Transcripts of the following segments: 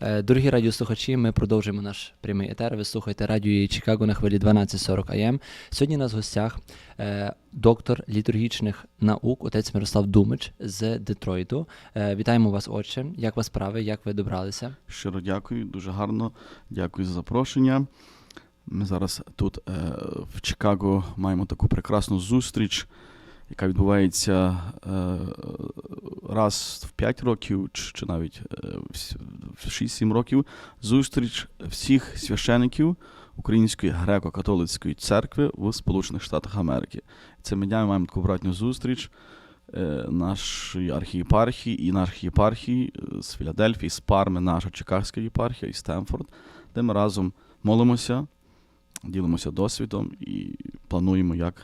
Е, Дорогі радіослухачі, ми продовжуємо наш прямий етер. Ви слухаєте радіо Чикаго на хвилі 1240 АМ. Сьогодні у нас в гостях е, доктор літургічних наук, отець Мирослав Думич з Детройту. Е, Вітаємо вас, отче. Як вас справи? Як ви добралися? Щиро дякую, дуже гарно. Дякую за запрошення. Ми зараз тут в Чикаго маємо таку прекрасну зустріч, яка відбувається е, раз в 5 років, чи, навіть е, в с- в 6-7 років. Зустріч всіх священиків Української греко-католицької церкви в Сполучених Штатах Америки. Цими днями маємо таку братню зустріч е, нашої архієпархії і е, з Філадельфії, з Парми, наша Чикагська єпархія і Стемфорд, де ми разом молимося, ділимося досвідом і плануємо, як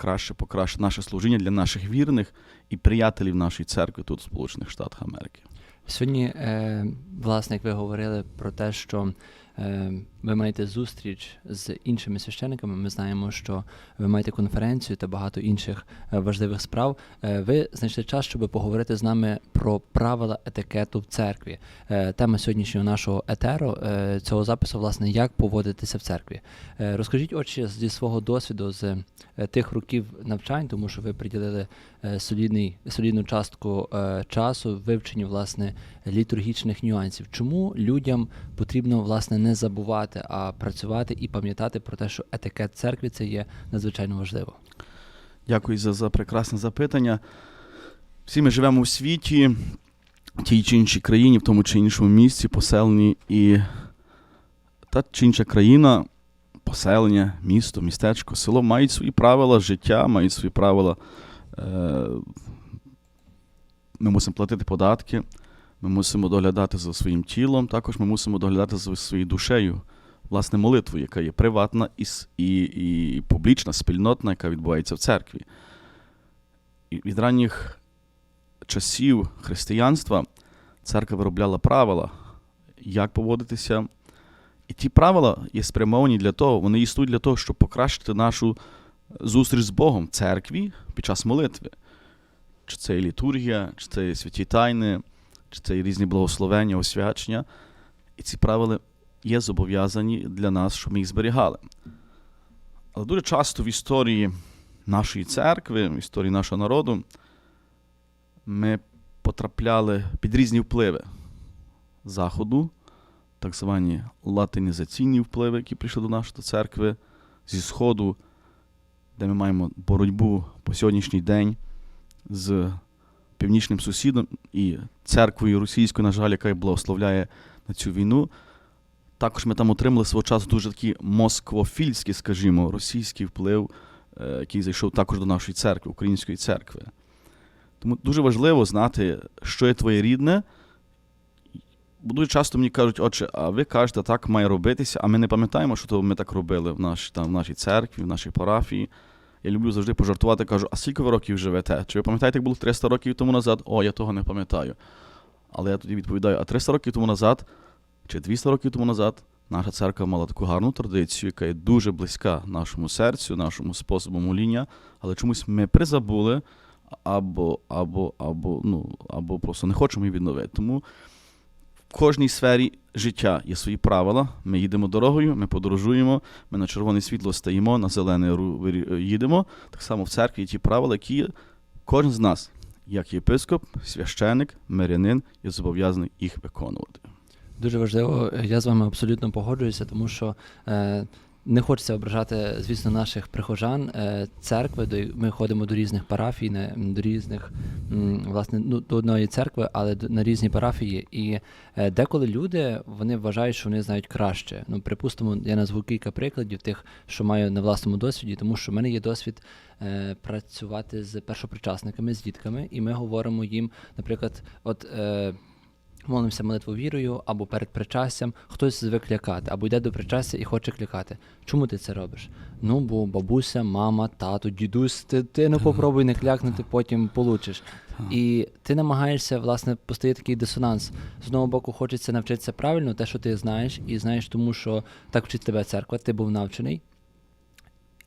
краще покращити наше служіння для наших вірних і приятелів нашої церкви тут, в Сполучених Штатах Америки. Сьогодні, е, власне, як ви говорили про те, що ви маєте зустріч з іншими священиками. Ми знаємо, що ви маєте конференцію та багато інших е, важливих справ. Е, ви знайшли час, щоб поговорити з нами про правила етикету в церкві. Е, тема сьогоднішнього нашого етеру цього запису, власне, як поводитися в церкві. Розкажіть, отче, зі свого досвіду з тих років навчань, тому що ви приділили солідний, солідну частку часу вивченню власне літургічних нюансів. Чому людям потрібно власне не забувати, а працювати і пам'ятати про те, що етикет церкви це є надзвичайно важливо. Дякую за, за прекрасне запитання. Всі ми живемо у світі, в тій чи іншій країні, в тому чи іншому місці, поселенні, і та чи інша країна, поселення, місто, містечко, село мають свої правила життя, мають свої правила. Е, ми мусимо платити податки, ми мусимо доглядати за своїм тілом, також ми мусимо доглядати за своєю душею, власне, молитвою, яка є приватна і, і, і публічна, спільнотна, яка відбувається в церкві. І від ранніх часів християнства церква виробляла правила, як поводитися. І ті правила є спрямовані для того, вони існують для того, щоб покращити нашу зустріч з Богом в церкві під час молитви. Чи це є літургія, чи це є святі тайни, чи це є різні благословення, освячення. І ці правила є зобов'язані для нас, щоб ми їх зберігали. Але дуже часто в історії нашої церкви, в історії нашого народу, ми потрапляли під різні впливи Заходу, так звані латинізаційні впливи, які прийшли до нашої церкви, зі Сходу, де ми маємо боротьбу по сьогоднішній день з північним сусідом і церквою російською, на жаль, яка благословляє на цю війну. Також ми там отримали свого часу дуже такий москвофільський, скажімо, російський вплив, е, який зайшов також до нашої церкви, української церкви. Тому дуже важливо знати, що є твоє рідне. Бо дуже часто мені кажуть, отче, а ви кажете, так має робитися, а ми не пам'ятаємо, що то ми так робили в, наш, там, в нашій церкві, в нашій парафії. Я люблю завжди пожартувати, кажу, а скільки ви років живете? Чи ви пам'ятаєте, як було 300 років тому назад? О, я того не пам'ятаю. Але я тоді відповідаю: а 300 років тому назад, чи 200 років тому назад, наша церква мала таку гарну традицію, яка є дуже близька нашому серцю, нашому способу моління, але чомусь ми призабули або, або, або, ну, або просто не хочемо її відновити. Тому кожній сфері життя є свої правила. Ми їдемо дорогою, ми подорожуємо, ми на червоне світло стаємо, на зелене ру- їдемо. Так само в церкві є ті правила, які кожен з нас, як єпископ, священик, мирянин, є зобов'язаний їх виконувати. Дуже важливо, я з вами абсолютно погоджуюся, тому що е, не хочеться ображати, звісно, наших прихожан е, церкви. До ми ходимо до різних парафій, до різних власне ну, до одної церкви, але на різні парафії. І е, деколи люди вони вважають, що вони знають краще. Ну, припустимо, я назву кілька прикладів тих, що маю на власному досвіді, тому що в мене є досвід е, працювати з першопричасниками, з дітками, і ми говоримо їм, наприклад, от. Молимося молитву вірою або перед причастям, хтось звик лякати, або йде до причастя і хоче клякати. Чому ти це робиш? Ну, бо бабуся, мама, тато, дідусь, ти, ти не попробуй не клякнути, потім получиш. І ти намагаєшся, власне, постає такий дисонанс. З одного боку, хочеться навчитися правильно, те, що ти знаєш, і знаєш, тому що так вчить тебе церква, ти був навчений.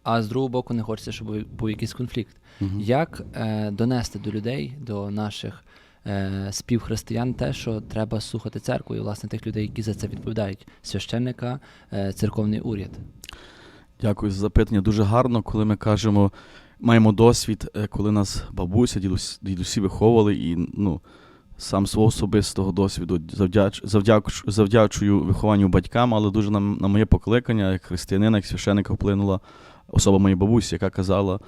А з другого боку, не хочеться, щоб був якийсь конфлікт. Як е, донести до людей, до наших е, співхристиян те, що треба слухати церкву і власне тих людей, які за це відповідають: священника, е, церковний уряд. Дякую за запитання. Дуже гарно, коли ми кажемо, маємо досвід, е, коли нас бабуся, дідусь, дідусі виховували, і ну, сам свого особистого досвіду завдяч, завдяч, завдячую вихованню батькам, але дуже на, на моє покликання, як християнина, як священика вплинула особа моєї бабусі, яка казала: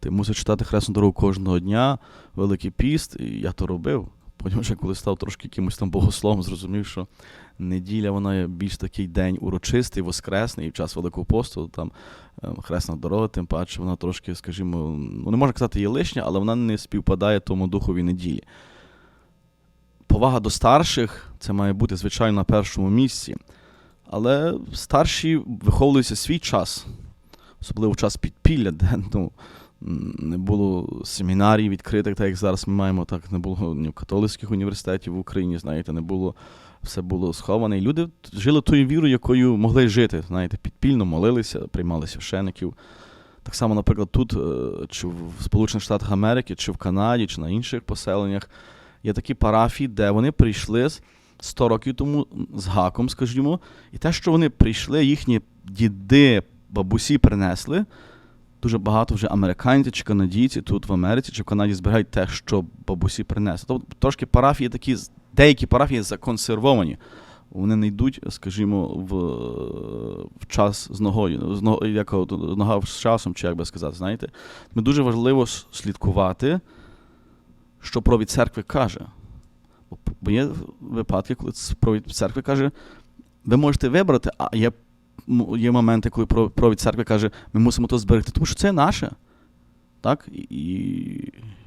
ти мусиш читати хресну дорогу кожного дня, Великий піст, і я то робив. Потім вже коли став трошки якимось там богословом, зрозумів, що неділя вона є більш такий день урочистий, воскресний, і в час Великого посту, там ем, хресна дорога, тим паче вона трошки, скажімо, ну не можна казати, є лишня, але вона не співпадає тому духові неділі. Повага до старших це має бути, звичайно, на першому місці. Але старші виховуються свій час, особливо час підпілля, де ну, не було семінарій відкритих, так як зараз ми маємо, так не було ні в католицьких університетів в Україні, знаєте, не було, все було сховане. І люди жили тою вірою, якою могли жити. Знаєте, підпільно молилися, приймали священиків. Так само, наприклад, тут, е, чи в Сполучених Штатах Америки, чи в Канаді, чи на інших поселеннях є такі парафії, де вони прийшли з 100 років тому з гаком, скажімо, і те, що вони прийшли, їхні діди, бабусі принесли. Дуже багато вже американців чи канадійці тут в Америці чи в Канаді збирають те, що бабусі принесли. Тобто трошки парафії такі, деякі парафії законсервовані. Вони не йдуть, скажімо, в, в час з ногою, з ногою, як нога з часом, чи як би сказати, знаєте. Ми дуже важливо слідкувати, що провід церкви каже. Бо- є випадки, коли провід церкви каже, ви можете вибрати, а є, є моменти, коли провід церкви каже, ми мусимо то зберегти, тому що це наше. Так? І,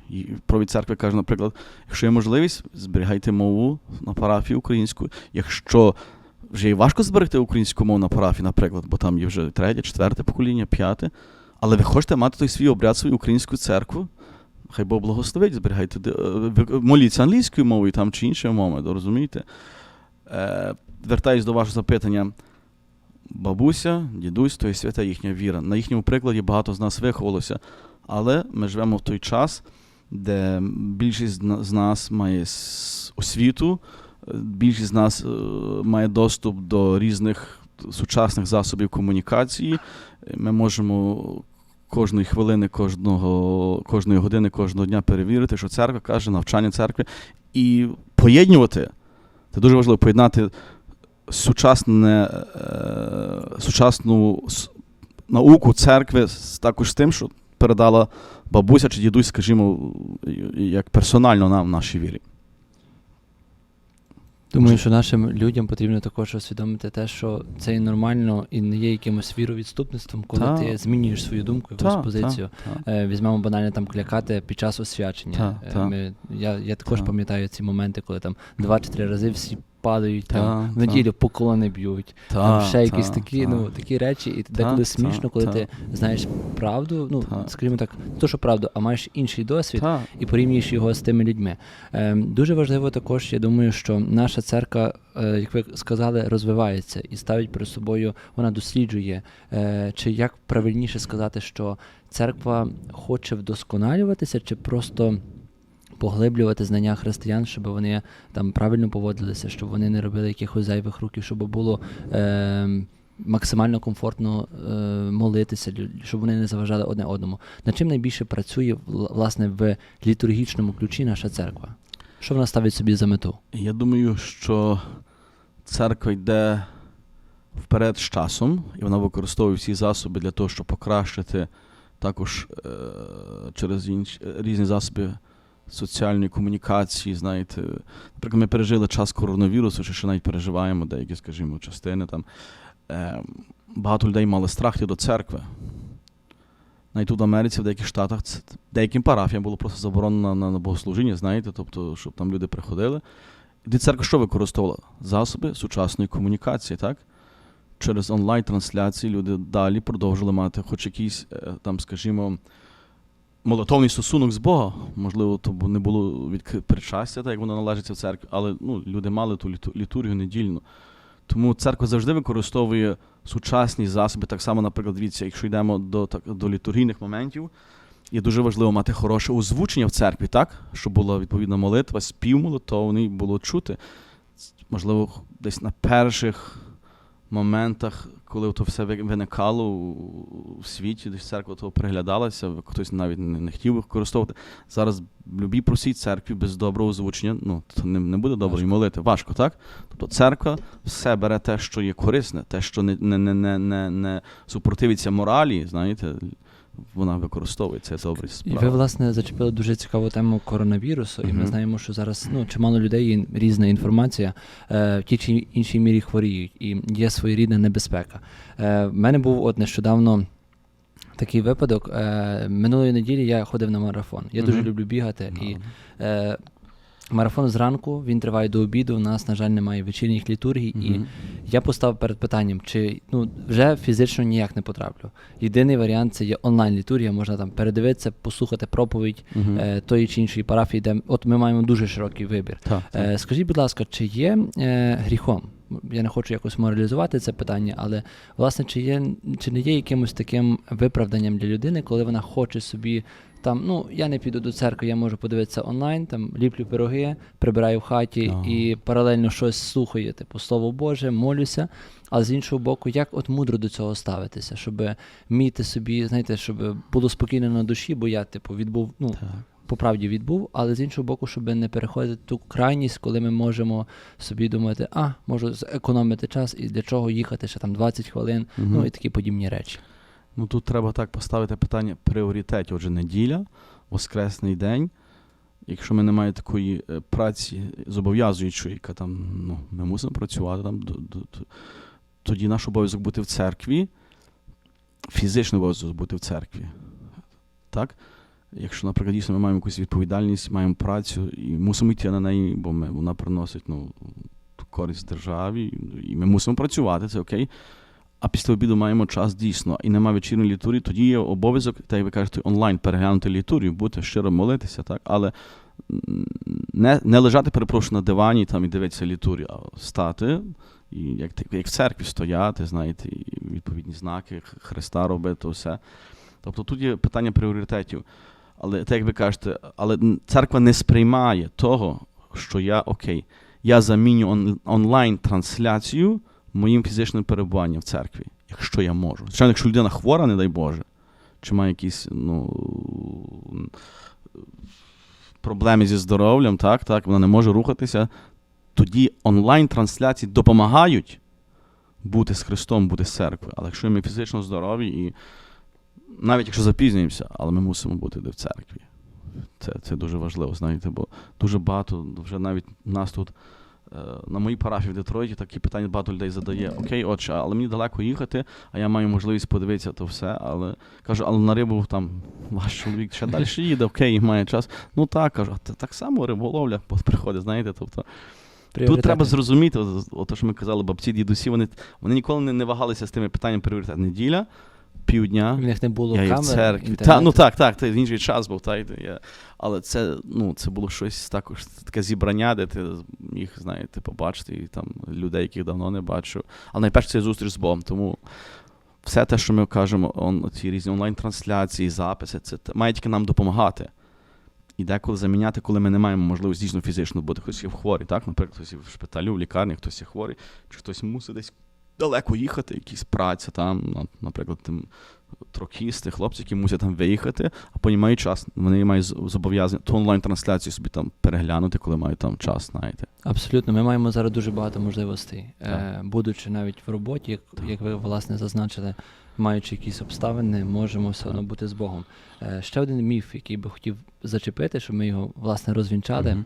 і провід церкви каже, наприклад, якщо є можливість, зберігайте мову на парафії українську. Якщо вже і важко зберегти українську мову на парафії, наприклад, бо там є вже третє, четверте покоління, п'яте, але ви хочете мати той свій обряд, свою українську церкву, хай Бог благословить, зберігайте, е, моліться англійською мовою там чи іншою мовою, розумієте? Е, вертаюсь до вашого запитання. Бабуся, дідусь, то є свята їхня віра. На їхньому прикладі багато з нас виховалося, але ми живемо в той час, де більшість з нас має освіту, більшість з нас е, має доступ до різних сучасних засобів комунікації. Ми можемо кожної хвилини, кожного, кожної години, кожного дня перевірити, що церква каже, навчання церкви, і поєднувати. Це дуже важливо поєднати сучасне, е, сучасну науку церкви також з тим, що передала бабуся чи дідусь, скажімо, як персонально нам в нашій вірі. Думаю, що нашим людям потрібно також усвідомити те, що це і нормально і не є якимось віровідступництвом, коли Та. ти змінюєш свою думку, якусь Та, позицію. та, та. Е, Візьмемо банально там клякати під час освячення. Та, Е, та. Ми, я, я також Та. пам'ятаю ці моменти, коли там два чи три рази всі падають, там, Та, в неділю поклони б'ють, Та, там ще якісь такі, та. ну, такі речі, і Та, деколи та, смішно, коли та. ти знаєш правду, ну, Та. скажімо так, не то, що правду, а маєш інший досвід Та. і порівнюєш його з тими людьми. Ем, дуже важливо також, я думаю, що наша церква, е, як ви сказали, розвивається і ставить перед собою, вона досліджує, е, чи як правильніше сказати, що церква хоче вдосконалюватися, чи просто поглиблювати знання християн, щоб вони там правильно поводилися, щоб вони не робили якихось зайвих руків, щоб було. Е, Максимально комфортно е, молитися, щоб вони не заважали одне одному. Над чим найбільше працює власне в літургічному ключі наша церква? Що вона ставить собі за мету? Я думаю, що церква йде вперед з часом, і вона використовує всі засоби для того, щоб покращити також е- через інші, різні засоби соціальної комунікації. Знаєте, наприклад, ми пережили час коронавірусу, чи ще навіть переживаємо деякі, скажімо, частини там. Е- багато людей мали страх до церкви. Навіть тут в Америці, в деяких штатах, деяким парафіям було просто заборонено на, богослужіння, знаєте, тобто, щоб там люди приходили. І церква що використовувала? Засоби сучасної комунікації, так? Через онлайн-трансляції люди далі продовжили мати хоч якийсь, е, там, скажімо, молитовний стосунок з Бога. Можливо, то не було від причастя, так як воно належиться в церкві, але ну, люди мали ту літургію недільну. Тому церква завжди використовує сучасні засоби. Так само, наприклад, дивіться, якщо йдемо до, так, до літургійних моментів, є дуже важливо мати хороше озвучення в церкві, так? Щоб була відповідна молитва, спів молитовний, було чути. Можливо, десь на перших моментах, коли то все ви- виникало у- світі, десь церква того приглядалася, хтось навіть не, не хотів використовувати. Зараз в любій простій церкві без доброго озвучення, ну, то не, не буде доброї молити. Важко, так? Тобто церква все бере те, що є корисне, те, що не, не, не, не, не супротивиться моралі, знаєте, вона використовується це справи. І ви, власне, зачепили дуже цікаву тему коронавірусу, і ми знаємо, що зараз ну, чимало людей є різна інформація е, в тій чи іншій мірі хворіють, і є своєрідна небезпека. Е, в мене був от нещодавно. Такий випадок. Е, минулої неділі я ходив на марафон. Я дуже люблю бігати. І Ну, е, марафон зранку він триває до обіду. У нас, на жаль, немає вечірніх літургій. І я поставив перед питанням, чи ну вже фізично ніяк не потраплю. Єдиний варіант це є онлайн літургія, можна там передивитися, послухати проповідь Мгм. е, тої чи іншої парафії, де от ми маємо дуже широкий вибір. Так, так. Е, скажіть, будь ласка, чи є е, гріхом? Я не хочу якось моралізувати це питання, але власне, чи є чи не є якимось таким виправданням для людини, коли вона хоче собі там, ну я не піду до церкви, я можу подивитися онлайн, там ліплю пироги, прибираю в хаті Ага. і паралельно щось слухаю, типу Слово Боже, молюся. Але з іншого боку, як от мудро до цього ставитися, щоб вміти собі, знаєте, щоб було спокійно на душі, бо я, типу, відбув, ну, Так. По правді відбув, але з іншого боку, щоб не переходити ту крайність, коли ми можемо собі думати, а, можу зекономити час і для чого їхати ще там 20 хвилин, Мгм. ну і такі подібні речі. Ну тут треба так поставити питання пріоритетів. Отже, неділя, воскресний день. Якщо ми не маємо такої е, праці зобов'язуючої, яка там, ну, ми мусимо працювати там, тоді наш обов'язок бути в церкві, фізичний обов'язок бути в церкві. Так? Якщо, наприклад, дійсно ми маємо якусь відповідальність, маємо працю і мусимо йти на неї, бо ми, вона приносить ну, користь державі, і ми мусимо працювати, це окей. А після обіду маємо час дійсно, і немає вечірньої літурії, тоді є обов'язок, так як ви кажете, онлайн переглянути літурію, бути щиро молитися, так? але не, не лежати, перепрошую, на дивані там, і дивитися літурію, а стати, і як, як в церкві стояти, знаєте, і відповідні знаки Христа робити, все. Тобто тут є питання пріоритетів. Але так як ви кажете, але церква не сприймає того, що я окей, я заміню он, онлайн-трансляцію моїм фізичним перебуванням в церкві, якщо я можу. Звичайно, якщо людина хвора, не дай Боже, чи має якісь ну, проблеми зі здоров'ям, так, так, вона не може рухатися, тоді онлайн-трансляції допомагають бути з Христом, бути з церквою. Але якщо ми фізично здорові і навіть якщо запізнюємося, але ми мусимо бути де в церкві. Це, це дуже важливо, знаєте, бо дуже багато, вже навіть нас тут е, на моїй парафії в Детройті такі питання багато людей задає. Окей, отче, але мені далеко їхати, а я маю можливість подивитися то все. Але кажу, але на рибу там ваш чоловік ще далі їде, окей, має час. Ну так, кажу, «Та так само риболовля приходить, знаєте. Тобто, Тут треба зрозуміти, от, от те, що ми казали, бабці, дідусі, вони, вони ніколи не, не вагалися з тими питанням пріоритет. Неділя, півдня. В них не було Я є в камер, церкві. Та, ну так, так, це інший час був, та, я, але це, ну, це було щось також таке зібрання, де ти міг, знаєте, побачити і там людей, яких давно не бачив. Але найперше це зустріч з Богом. Тому все те, що ми кажемо, он, ці різні онлайн-трансляції, записи, це має тільки нам допомагати. І деколи заміняти, коли ми не маємо можливості дійсно фізично бути. Хтось є хворий, так? Наприклад, хтось є в шпиталю, в лікарні, хтось є хворий, чи хтось мусить десь далеко їхати, якісь праця там, наприклад, тим трокісти, хлопці, які мусять там виїхати, а потім мають час, вони мають зобов'язання ту онлайн-трансляцію собі там переглянути, коли мають там час, знаєте. Абсолютно, ми маємо зараз дуже багато можливостей, е, Так. будучи навіть в роботі, як, як ви власне зазначили, маючи якісь обставини, можемо все одно бути з Богом. Е, ще один міф, який би хотів зачепити, щоб ми його власне розвінчали. Мгм.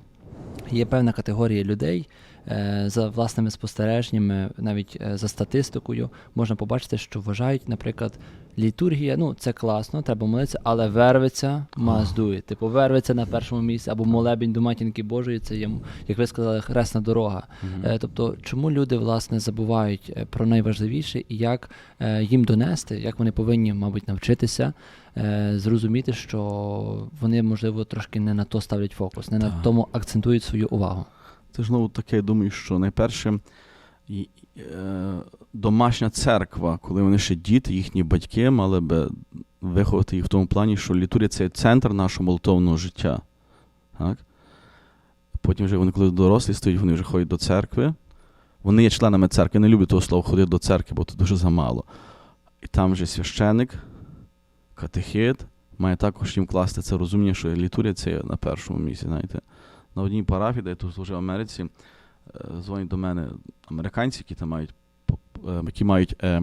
Є певна категорія людей. Е, За власними спостереженнями, навіть е, за статистикою, можна побачити, що вважають, наприклад, літургія, ну це класно, треба молитися, але вервиться маздує. Типу, вервиться на першому місці, або молебень до матінки Божої, це є, як ви сказали, хресна дорога. Е, Тобто, чому люди власне забувають про найважливіше і як їм донести, як вони повинні, мабуть, навчитися зрозуміти, що вони, можливо, трошки не на то ставлять фокус, не на тому акцентують свою увагу. Це знову таке, я думаю, що найперше е, домашня церква, коли вони ще діти, їхні батьки мали би виховати їх в тому плані, що літургія це центр нашого молитовного життя. Так? Потім вже вони, коли дорослі стають, вони вже ходять до церкви. Вони є членами церкви, не люблю того слова ходити до церкви, бо це дуже замало. І там вже священик, катехет, має також їм класти це розуміння, що літургія це на першому місці. Знаєте. На одній парафії, де я тут служив в Америці, е, дзвонять до мене американці, які там мають, е, які мають е,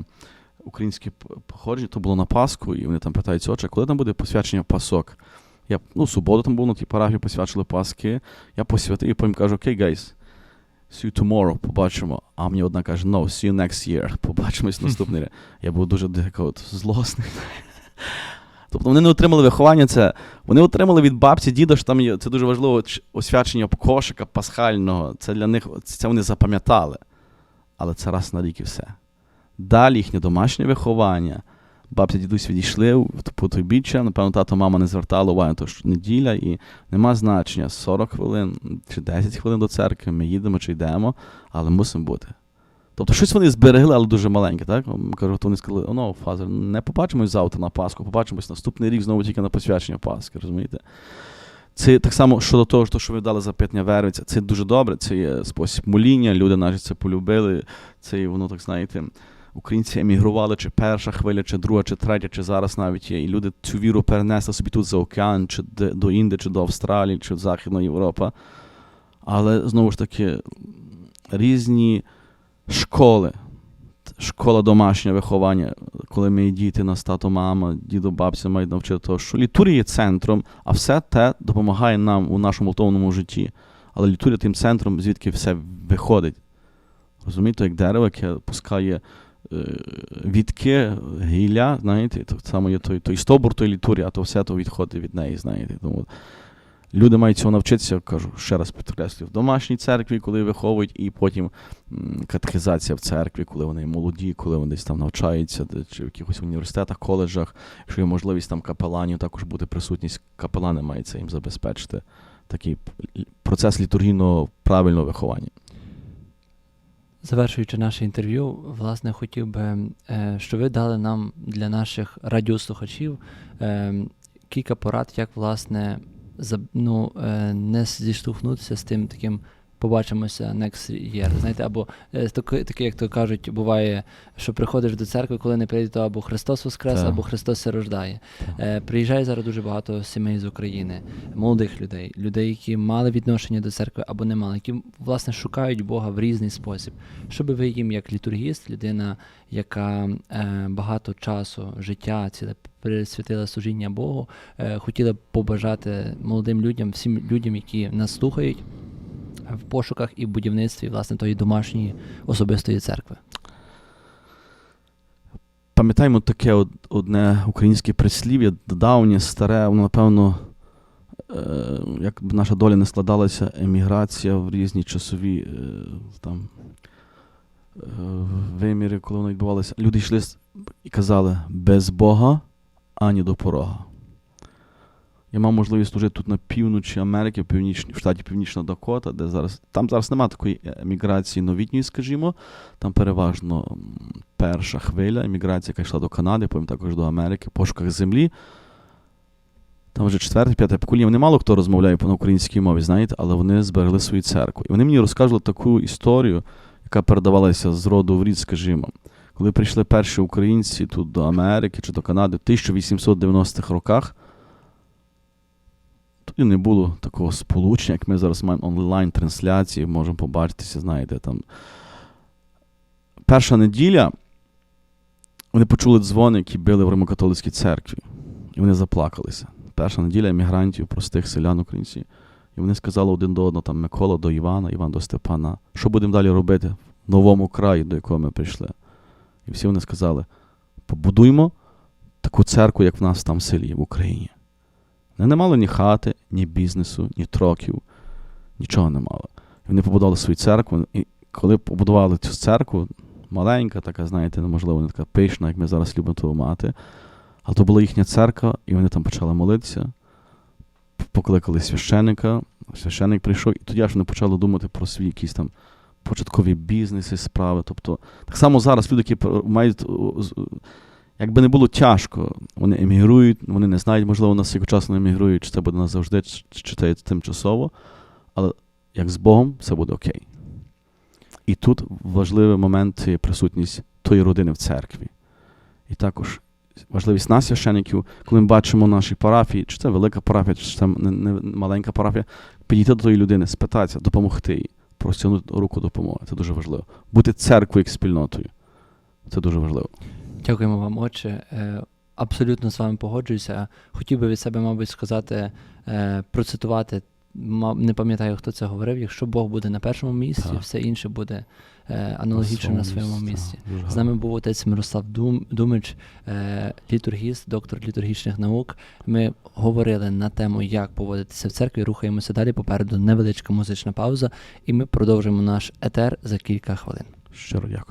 українське походження, то було на Пасху, і вони там питають, отче, коли там буде посвячення пасок? Я, ну, суботу там був на тій парафії, посвячили Пасхи. Я посвятив і потім кажу, окей, guys, see you tomorrow, побачимо. А мені одна каже, no, see you next year, побачимось наступний рік. Я був дуже дико злосний. Тобто вони не отримали виховання, це вони отримали від бабці, діда, що там є, це дуже важливо освячення кошика пасхального. Це для них це вони запам'ятали. Але це раз на рік і все. Далі їхнє домашнє виховання. Бабця, дідусь відійшли по той біччя, напевно, тато, мама не звертала уваги, те, що неділя, і нема значення 40 хвилин чи 10 хвилин до церкви, ми їдемо чи йдемо, але мусимо бути. Тобто щось вони зберегли, але дуже маленьке, так? Кажу, то вони сказали, о, ну, фазер, не побачимось завтра на Пасху, побачимось наступний рік знову тільки на посвячення Пасхи, розумієте? Це так само щодо того, що ви дали запитання вервиця, це дуже добре, це є спосіб моління, люди наші це полюбили, це є воно, так знаєте, українці емігрували, чи перша хвиля, чи друга, чи третя, чи зараз навіть є. І люди цю віру перенесли собі тут за океан, чи до Індії, чи до Австралії, чи Західна Європа. Але знову ж таки, різні школи, школа домашнього виховання, коли ми діти нас тато, мама, дідо, бабця мають навчити того, що літургія є центром, а все те допомагає нам у нашому молитовному житті. Але літургія тим центром, звідки все виходить. Розумієте, як дерево, яке пускає е, відки, гілля, знаєте, так само є той, той стовбур, той літургія, а то все то відходить від неї, знаєте. Тому люди мають цього навчитися, кажу, ще раз підкреслюю, в домашній церкві, коли виховують, і потім м, катехізація в церкві, коли вони молоді, коли вони десь там навчаються, чи в якихось університетах, коледжах, якщо є можливість там капеланів, також бути присутність капелани мається їм забезпечити такий процес літургійного правильного виховання. Завершуючи наше інтерв'ю, власне, хотів би, е, щоб ви дали нам для наших радіослухачів е, кілька порад, як власне ну, е, не зіштовхнутися з тим таким побачимося next year. Знаєте, або е, таке, як то кажуть, буває, що приходиш до церкви, коли не прийде, то або Христос Воскрес, Так. або Христос рождає. Е, Приїжджає зараз дуже багато сімей з України, молодих людей, людей, які мали відношення до церкви або не мали, які власне шукають Бога в різний спосіб. Що би ви їм, як літургіст, людина, яка е, багато часу, життя ціле присвятила служіння Богу, е, хотіла б побажати молодим людям, всім людям, які нас слухають в пошуках і будівництві власне тої домашньої особистої церкви. Пам'ятаємо таке одне українське прислів'я, давнє, старе, воно, напевно, е, як б наша доля не складалася, еміграція в різні часові е, там, е, виміри, коли воно відбувалося. Люди йшли і казали, без Бога ані до порога. Я мав можливість служити тут на півночі Америки, в, північ... в штаті Північна Дакота, де зараз. Там зараз немає такої еміграції новітньої, скажімо. Там переважно перша хвиля еміграція, яка йшла до Канади, потім також до Америки, в пошуках землі. Там вже четверте, п'яте покоління. Вони мало хто розмовляє по українській мові, знаєте, але вони зберегли свою церкву. І вони мені розказували таку історію, яка передавалася з роду в рід, скажімо. Коли прийшли перші українці тут до Америки чи до Канади в 1890-х роках, тоді не було такого сполучення, як ми зараз маємо онлайн-трансляції, можемо побачитися, знаєте, там. Перша неділя вони почули дзвони, які били в Римокатолицькій церкві. І вони заплакалися. Перша неділя емігрантів, простих селян українців. І вони сказали один до одного, там Микола до Івана, Іван до Степана, що будемо далі робити в новому краї, до якого ми прийшли. І всі вони сказали: побудуймо таку церкву, як в нас там в селі, в Україні. Не мали ні хати, ні бізнесу, ні троків, нічого не мали. Вони побудували свою церкву. І коли побудували цю церкву, маленька, така, знаєте, можливо, не така пишна, як ми зараз любимо того мати. Але то була їхня церква, і вони там почали молитися, покликали священика, священик прийшов, і тоді аж вони почали думати про свої якісь там початкові бізнеси, справи. Тобто, так само зараз люди, які мають Якби не було тяжко, вони емігрують, вони не знають, можливо, наскільки часу не емігрують, чи це буде назавжди, чи, це тимчасово. Але як з Богом, все буде окей. І тут важливий момент є присутність тої родини в церкві. І також важливість нас, священиків, коли ми бачимо наші парафії, чи це велика парафія, чи це не маленька парафія, підійти до тої людини, спитатися, допомогти їй, простягнути руку допомоги. Це дуже важливо. Бути церквою як спільнотою. Це дуже важливо. Дякуємо вам, отче. Е, Абсолютно з вами погоджуюся. Хотів би від себе, мабуть, сказати, е, процитувати. Не пам'ятаю, хто це говорив. Якщо Бог буде на першому місці, Так. все інше буде е, аналогічно на своєму місці. Дуже З нами був отець Мирослав Дум, Думич, е, літургіст, доктор літургічних наук. Ми говорили на тему, як поводитися в церкві. Рухаємося далі. Попереду невеличка музична пауза, і ми продовжимо наш етер за кілька хвилин. Щиро дякую.